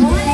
Olha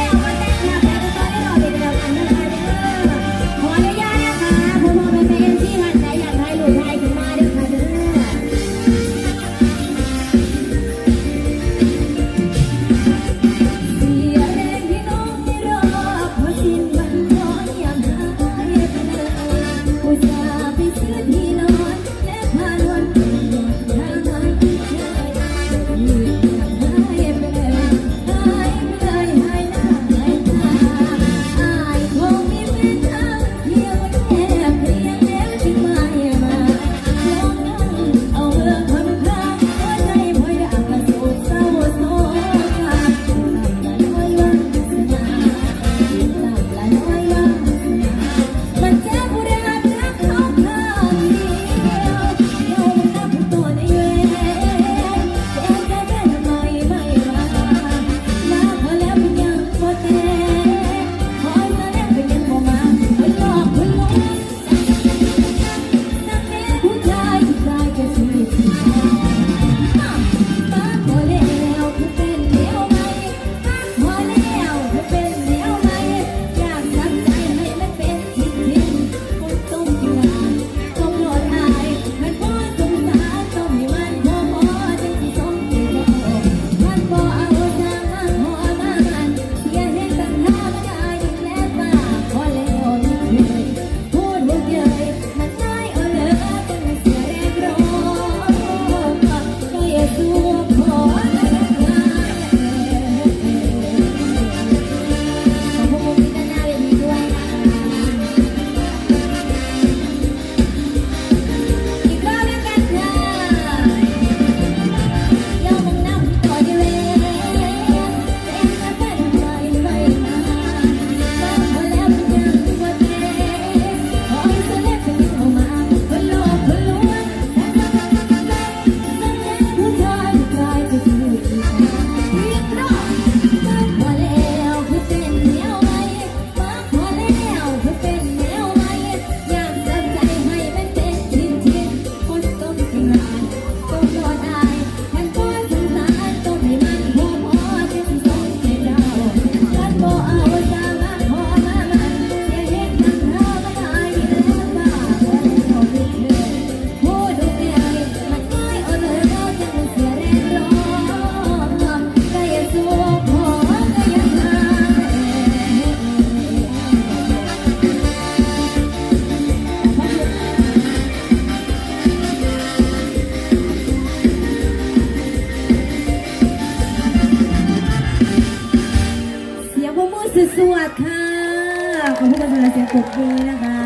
จุดนี้นะคะ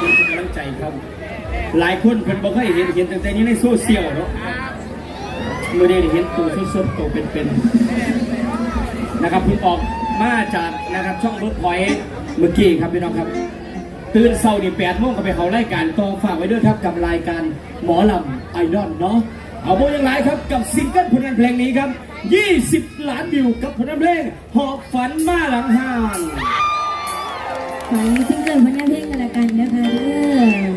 กำลังใจครัหลายคนเพิ่นบอกเคยเห็นเห็นตั้งแต่นี้ในโซเชียลเนาะเมื่อได้เห็นตัวสดๆตัวเป็นๆนะครับเพิ่งออกมาจากนะครับช่องรถพอยเมื่อกี้ครับพี่น้องครับ ตื่นเช้าดีแปดโมงก็ไปเขารายการกองฝากไว้ด้วยครับกับรายการหมอลำไอดอลเนาะเอาโบยังไรครับกับซิงเกิลผลงานเพลงนี้ครับ 20 ล้านวิวกับผลงานเพลงหอบฝันมาหลังห่างขอให้ซิเกิลผลงานเพลงกันละกันนะคะเด้อ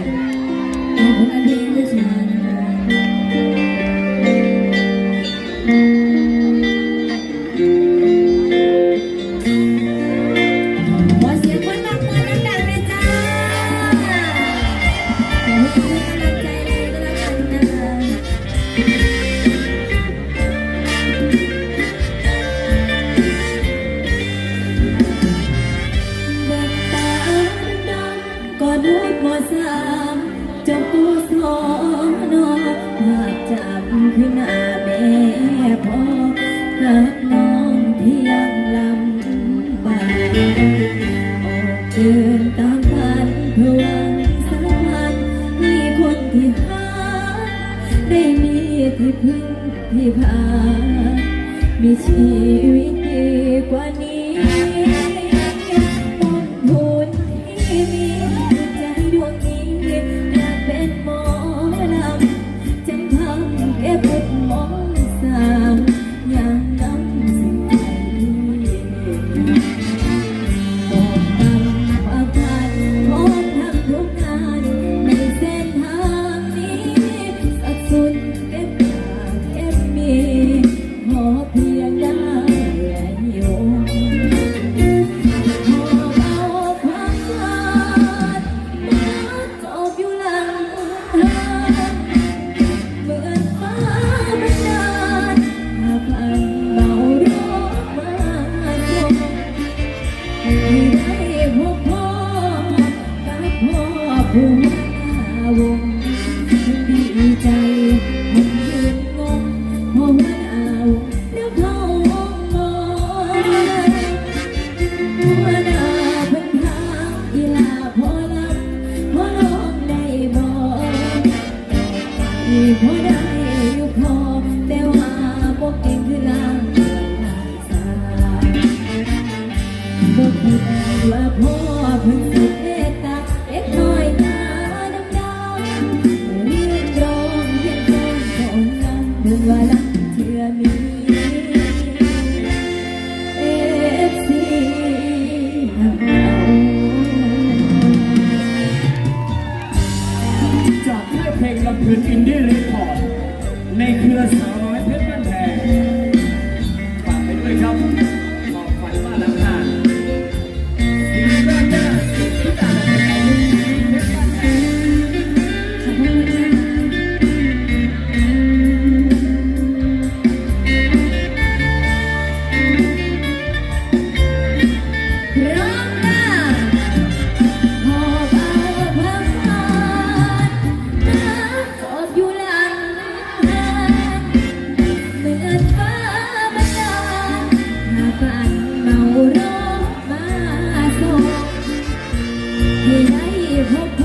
ขอบคุนเพลงด้ ที่ผ่านมีชีวิต พอได้ยู่พอแต่ว่าบอกเองคือลาสาบอกคิดวพอพิ่งสุดเมตตาเอ็กน้อยตาดำดำเรียกร้องี้องของนางเดินรักเธอมี เป็อินดี้เรคคอร์ดในเครือสา 未来以后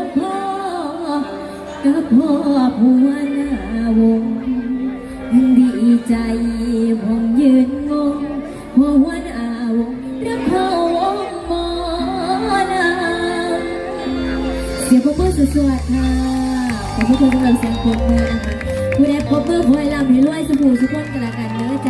กับพ่อผัวหน้าวงดีใจผมยืนงงหัวหน้าวงรับเข้าวงมอนำเสียงปรบมือสวัสดๆค่ะขอบคุณสำหรับเสียงปรบมือนะคะผู้ใดปรบมือพลอยลำให้รวยสบู่สุขคนกันละกันเด้อจ้า